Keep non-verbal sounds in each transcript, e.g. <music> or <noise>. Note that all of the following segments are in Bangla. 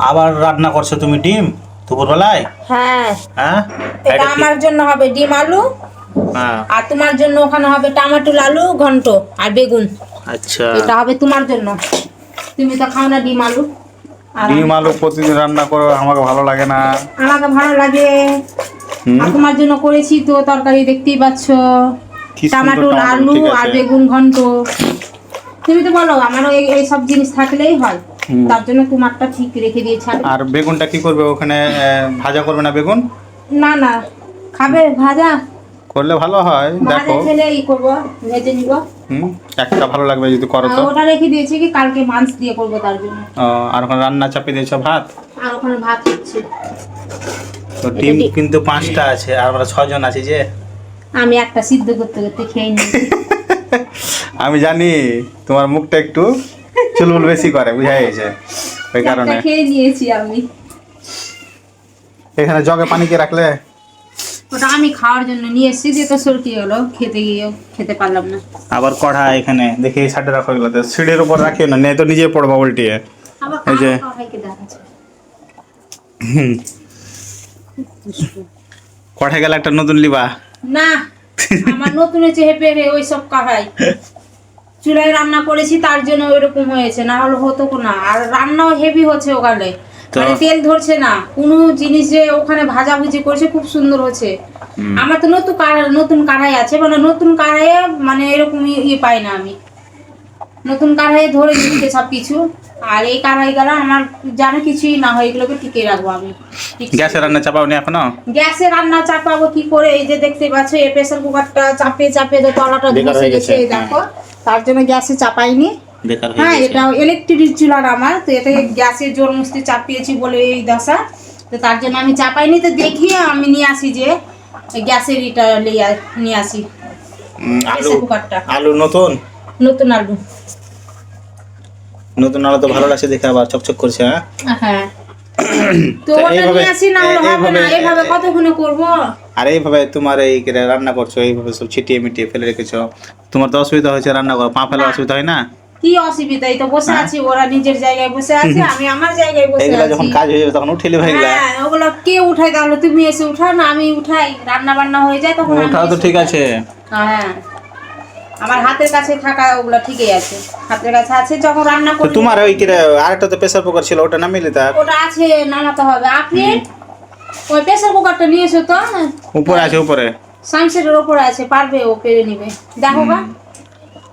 আবার রান্না করছ তুমি ডিম দুপুরবেলায়? হ্যাঁ। হ্যাঁ? এটা আমার জন্য হবে ডিম আলু হ্যাঁ। আর তোমার জন্য ওখানে হবে টমেটো আলু ঘন্ট আর বেগুন। আচ্ছা। এটা হবে তোমার জন্য। তুমি তো খাও না ডিম আলু। আর ডিম আলু প্রতিদিন রান্না করে আমাকে ভালো লাগে না। আমাকে ভালো লাগে। আর তোমার জন্য করেছি তো তরকারি দেখতেই পাচ্ছ। টমেটো আলু আর বেগুন ঘন্ট। তুমি তো বলো আমারও এই সব জিনিস থাকলেই হয়। তার জন্য তোমারটা ঠিক রেখে দিয়েছি। আর- বেগুনটা কি করবে ওখানে ভাজা করবে না বেগুন? না না। খাবে ভাজা। করলে ভালো হয় দেখো। খেলে ই করব ভেজে নিব। হুম একটা ভালো লাগবে যদি করো তো। ওটা রেখে দিয়েছি কি কালকে মাংস দিয়ে করব তার জন্য। ও, আর ওখানে রান্না চাপিয়ে দিয়েছ ভাত? আর ওখানে ভাত হচ্ছে। তো ডিম কিন্তু পাঁচটা আছে আর আমরা ছজন আছি যে। আমি একটা সিদ্ধ করতে করতে খেয়ে নিই। <laughs> আমি জানি তোমার মুখটা একটু চুলবুল বেশি করে বুঝা গেছে ওই কারণে। খেয়ে নিয়েছি আমি। এখানে জগে পানি কে রাখলে? ওটা আমি খাওয়ার জন্য নিয়ে এসেছি দিয়ে তো সরকি হলো খেতে গিয়েও খেতে পারলাম না। আবার কড়া এখানে দেখি এই সাইডে রাখো এগুলো সিঁড়ির উপর রাখিও না নেই তো নিজে পড়বা উল্টিয়ে। এই যে- দেখাচ্ছে কঠে গেলে একটা নতুন লিবা। না আমার নতুন হচ্ছে হেপে রে ওই সব কাহাই <laughs> চুলায় রান্না করেছি তার জন্য ওইরকম হয়েছে। না হলে হতো না আর রান্নাও হেভি হচ্ছে ওখানে। মানে তেল ধরছে না। কোনো জিনিস যে ওখানে ভাজা ভুজি করছে খুব সুন্দর হচ্ছে। আমার তো নতুন নতুন কাড়াই আছে মানে নতুন কাড়াইয়ে মানে এরকম ই- ই পাই না আমি। নতুন কাড়াই ধরে দিচ্ছে সব কিছু। আর এই কাড়াই গেলা আমার জানা কিছুই না হয় এগুলোকে টিকে রাখব আমি। গ্যাসে রান্না চাপাওনি এখনও? গ্যাসে রান্না চাপাবো কি করে? এই যে দেখতে পাচ্ছ এই প্রেসার কুকারটা চাপে চাপে যে তলাটা ধসে গেছে। গেছে, দেখো। তার জন্য গ্যাসে চাপাইনি। হ্যাঁ এটা ইলেকট্রিক চুলার আমার তো এটাকে গ্যাসের জোর মুস্তি চাপিয়েছি বলে এই দশা তো তার জন্য আমি চাপাইনি তো দেখি আমি নিয়ে আসি যে গ্যাসের এটা নিয়ে আসি। আলু? কুকারটা আলু নতুন? নতুন আলু। নতুন আলু তো ভালো লাগছে দেখে আবার চকচক করছে হ্যাঁ? হ্যাঁ। <coughs> তো ওটা নিয়ে আসি না হলে হবে না এইভাবে কতক্ষণে করব? আর এইভাবে তোমার এই রান্না করছ এইভাবে সব ছিটিয়ে মিটিয়ে ফেলে রেখেছো। তোমার তো অসুবিধা হয়েছে রান্না করা পা ফেলে অসুবিধা হয় না? কি অসুবিধা? এই তো বসে আছি ওরা নিজের জায়গায় বসে আছে আমি আমার জায়গায় বসে আছি যখন কাজ হয়ে যাবে তখন ভাই হ্যাঁ ওগুলো কে উঠায় তাহলে? তুমি এসে উঠাও না আমি উঠাই। রান্না বান্না হয়ে যায় তখন ওঠাও তো ঠিক আছে। হ্যাঁ আমার হাতের কাছে থাকা ওগুলো ঠিকই আছে। হাতের কাছে আছে যখন রান্না করি তোমার ওই কিরে আরেকটা তো প্রেসার কুকার ছিল ওটা না মিলে তা ওটা আছে নামাতে হবে। আপনি? ওই প্রেসার কুকারটা নিয়ে এসো তো? উপরে আছে উপরে। সানসেটের ওপরে আছে পারবে ও পেরে নিবে। দেখো গা।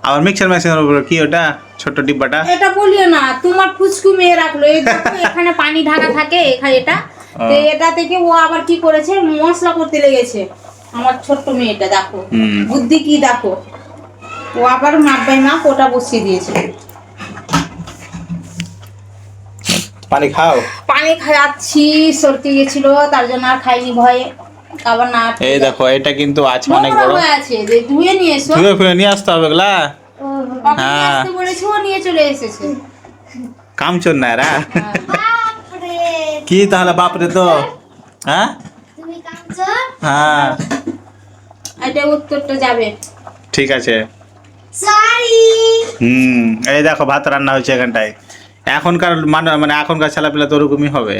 আবার মিক্সার মেশিনের উপরে কি ওটা? ছোট ডিব্বাটা? এটা বলিও না তোমার ফুচকু মেয়ে রাখল। এই দেখো এখানে পানি ঢাকা থাকে এখানে এটা। তো এটা থেকে ও আবার কি করেছে মশলা করতে লেগেছে। আমার ছোট্ট মেয়েটা দেখো। বুদ্ধি কি দেখো। ও আবার মাপবাই মাপ ওটা বসিয়ে দিয়েছে। পানি খাও? পানি খাওয়াচ্ছি সরতে গেছিল তার জন্য আর খাইনি ভয়ে। আবার না এই দেখো এটা কিন্তু আছে অনেক বড়। হয়ে আছে যে ধুয়ে নিয়ে এসো। ধুয়ে ফুয়ে নিয়ে আসতে হবে নিয়ে হ্যাঁ। আসতে বলেছি নিয়ে চলে এসেছে। কামচোর না এরা? কি তাহলে বাপরে তো? হ্যাঁ? হ্যাঁ। এটা উত্তরটা যাবে। ঠিক আছে। সরি হুম এই দেখো ভাত রান্না হচ্ছে এখানটায়। এখনকার মানে মানে এখনকার ছেলেপিলা তো ওরকমই হবে।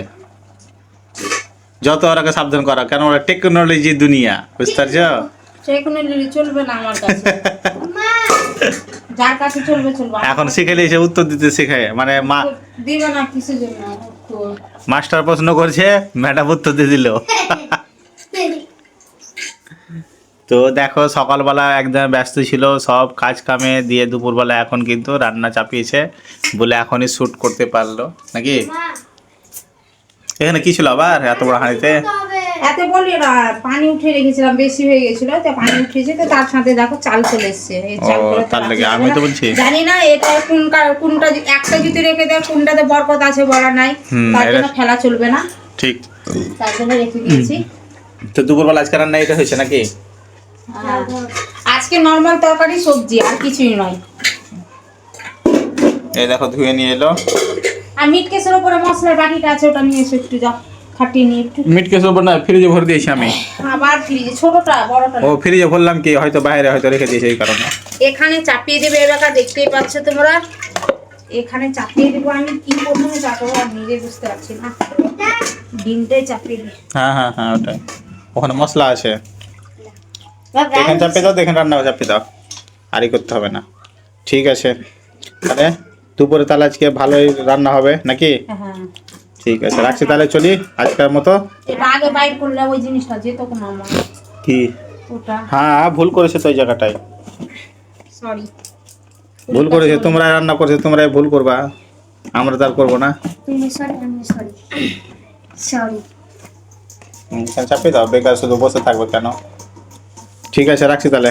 যত ওরাকে সাবধান করা কেন ওরা টেকনোলজি দুনিয়া বুঝতে পারছ? লিলি চলবে না আমার কাছে। <laughs> যার কাছে চলবে চলবে। এখন শিখে নিয়েছে উত্তর দিতে শিখে মানে মা দিবে না কিসের জন্য? মাস্টার প্রশ্ন করছে ম্যাডাম উত্তর দিয়ে দিল। <laughs> তো দেখো সকালবেলা একদম ব্যস্ত ছিল সব কাজ কামে দিয়ে দুপুরবেলা এখন কিন্তু রান্না চাপিয়েছে বলে এখনই শ্যুট করতে পারল নাকি? এখানে কি ছিল আবার এত বড় হাঁড়িতে? এত বলি না পানি উঠে রেখেছিলাম বেশি হয়ে গেছিল তো পানি উঠেছে তো তার সাথে দেখো চাল চলে এসছে। আমি তো বলছি। জানি না এটা কোনটা কোনটা একটা যদি রেখে দেয় কোনটাতে বরকত আছে বলা নাই। তার জন্য ফেলা চলবে না। ঠিক। তার জন্য রেখে দিয়েছি। তো দুপুরবেলা আজকে রান্না এটা হয়েছে নাকি। আজকে নর্মাল তরকারি সবজি আর কিছুই নয়। এই দেখো ধুয়ে নিয়ে এলো। আর মিট কেসের উপরে মশলার বাটিটা আছে ওটা নিয়ে এসো একটু যাও খাটিয়ে নিয়ে একটু। মিট কেস ওপর না ফ্রিজে ভরে দিয়েছি আমি। আবার ফ্রিজে ছোটটা বড়টা ও ফ্রিজে ভরলাম কি হয়তো বাইরে হয়তো রেখে দিয়েছে এই কারণে। এখানে চাপিয়ে দেবে এলাকা দেখতেই পাচ্ছ তোমরা। এখানে চাপিয়ে দেবো আমি কি প্রথমে চাপাবো আর নিজে বুঝতে পারছি না। ডিমটাই চাপিয়ে দিই। হ্যাঁ হ্যাঁ হ্যাঁ ওটাই। ওখানে মশলা আছে। এখানে চাপিয়ে দাও এখানে রান্না চাপিয়ে দাও। আরই করতে হবে না। ঠিক আছে। তাহলে দুপুরে তাহলে আজকে ভালোই রান্না হবে নাকি? হ্যাঁ। ঠিক আছে রাখছি তাহলে চলি। আজকের মতো। আগে বাইর করলে ওই জিনিসটা যেত কোনো আমার। কি? ওটা। হ্যাঁ ভুল করেছে তো ওই জায়গাটায়। সরি ভুল করেছে তোমরা রান্না করছ তোমরাই ভুল করবা। আমরা তো আর করব না। তুমি সরি আমি সরি সরি হুম, চাপিয়ে দাও বেকার শুধু বসে থাকবে কেন? ঠিক আছে রাখছি তাহলে।